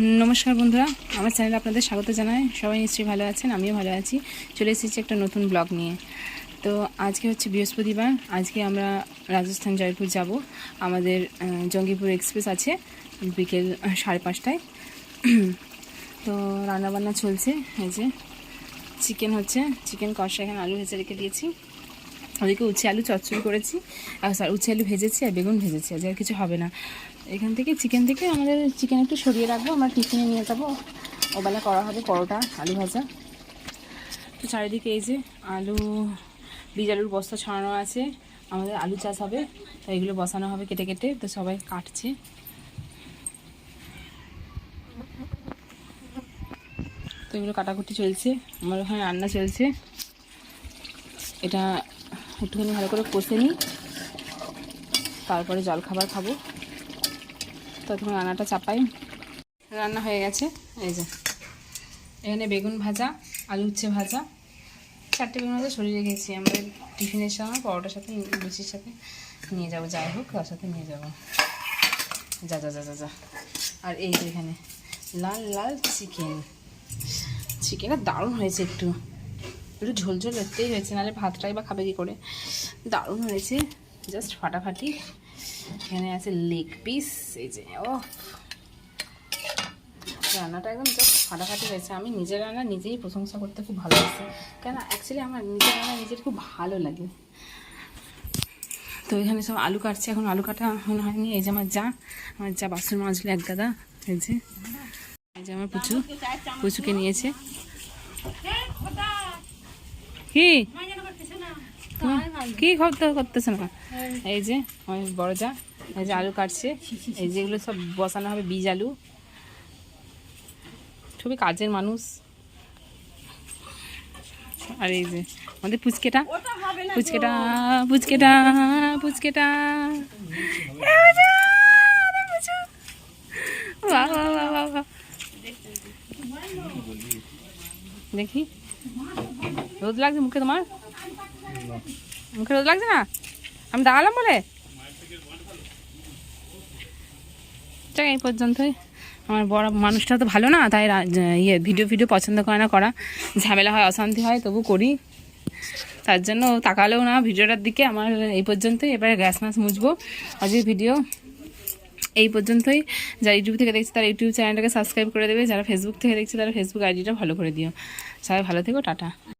নমস্কার বন্ধুরা, আমার চ্যানেলে আপনাদের স্বাগত জানাই। সবাই নিশ্চয়ই ভালো আছেন, আমিও ভালো আছি। চলে এসেছি একটা নতুন ব্লগ নিয়ে। তো আজকে হচ্ছে বৃহস্পতিবার, আজকে আমরা রাজস্থান জয়পুর যাব। আমাদের জঙ্গিপুর এক্সপ্রেস আছে বিকেল সাড়ে পাঁচটায়। তো রান্নাবান্না চলছে, এই যে চিকেন হচ্ছে, চিকেন কষা, এখানে আলু ভেজে রেখে দিয়েছি। ওদিকে উচ্ছে আলু চচ্চড়ি করেছি, আর সরি উচ্ছে আলু ভেজেছি আর বেগুন ভেজেছি আর কিছু হবে না। এখান থেকে চিকেন থেকে আমাদের চিকেন একটু সরিয়ে রাখব, আমরা টিফিনে নিয়ে যাব। ওবেলা করা হবে পরোটা, আলু ভাজা। তো চারিদিকে এই যে আলু, বীজ আলুর বস্তা ছড়ানো আছে, আমাদের আলু চাষ হবে, তো এগুলো বসানো হবে কেটে কেটে, তো সবাই কাটছে। তো এগুলো কাটাকুটি চলছে, আমার ওখানে রান্না চলছে। এটা একটুখানি ভালো করে কষে নিই। তারপরে জল খাবার খাব। ততক্ষণ রান্নাটা চাপাই। রান্না হয়ে গেছে। এই যে, এখানে বেগুন ভাজা, আলু উচ্ছে ভাজা। চারটে বেগুন ভাজা সরিয়ে রেখেছি। আমাদের টিফিনের সময় পরোটার সাথে, লুচির সাথে নিয়ে যাব। যাই হোক, তার সাথে নিয়ে যাব। যা যা যা যা যা। আর এই যে এখানে, লাল লাল চিকেন। চিকেনটা দারুণ হয়েছে একটু। একটু ঝোলঝোল ঝোল দেখতেই হয়েছে, নাহলে ভাতটাই বা খাবে কী করে? দারুণ হয়েছে জাস্ট ফাটাফাটি। এখানে আছে লেগ পিস এই যে ও রান্নাটা একদম জাস্ট ফাটাফাটি হয়েছে। আমি নিজের রান্না নিজেই প্রশংসা করতে খুব ভালোবাসি। কেন অ্যাকচুয়ালি আমার নিজের রান্না নিজের খুব ভালো লাগে। তো এখানে সব আলু কাটছে, এখন আলু কাটা এখন হয়নি। এই যে আমার যা আমার যা বাসন মাজলো এক যে। এই যে আমার পুচু, পুচুকে নিয়েছে। কি? কি? খবর করতেছে না? এই যে আমার বড় যা এই যে আলু কাটছে। এই যেগুলো সব বসানো হবে বীজ আলু। খুবই কাজের মানুষ। আর এই যে আমাদের পুচকেটা। পুচকেটা পুচকেটা পুচকেটা। দেখি। রোদ লাগছে, মুখে তোমার? মুখে রোদ লাগছে না? আমি দাঁড়ালাম বলে? এই পর্যন্তই। আমার বড় মানুষটা তো ভালো না, তাই ইয়ে ভিডিও ভিডিও পছন্দ করে না, করা। ঝামেলা হয়, অশান্তি হয়, তবু করি। তার জন্য তাকালেও না ভিডিওটার দিকে। আমার এই পর্যন্তই, এবারে গ্যাস ম্যাস মুছবো। আজকে ভিডিও এই পর্যন্তই। যারা ইউটিউব থেকে দেখছে, তারা ইউটিউব চ্যানেলটাকে সাবস্ক্রাইব করে দেবে। যারা ফেসবুক থেকে দেখছে, তারা ফেসবুক আইডিটা ভালো করে দিও। সবাই ভালো থেকো, টাটা।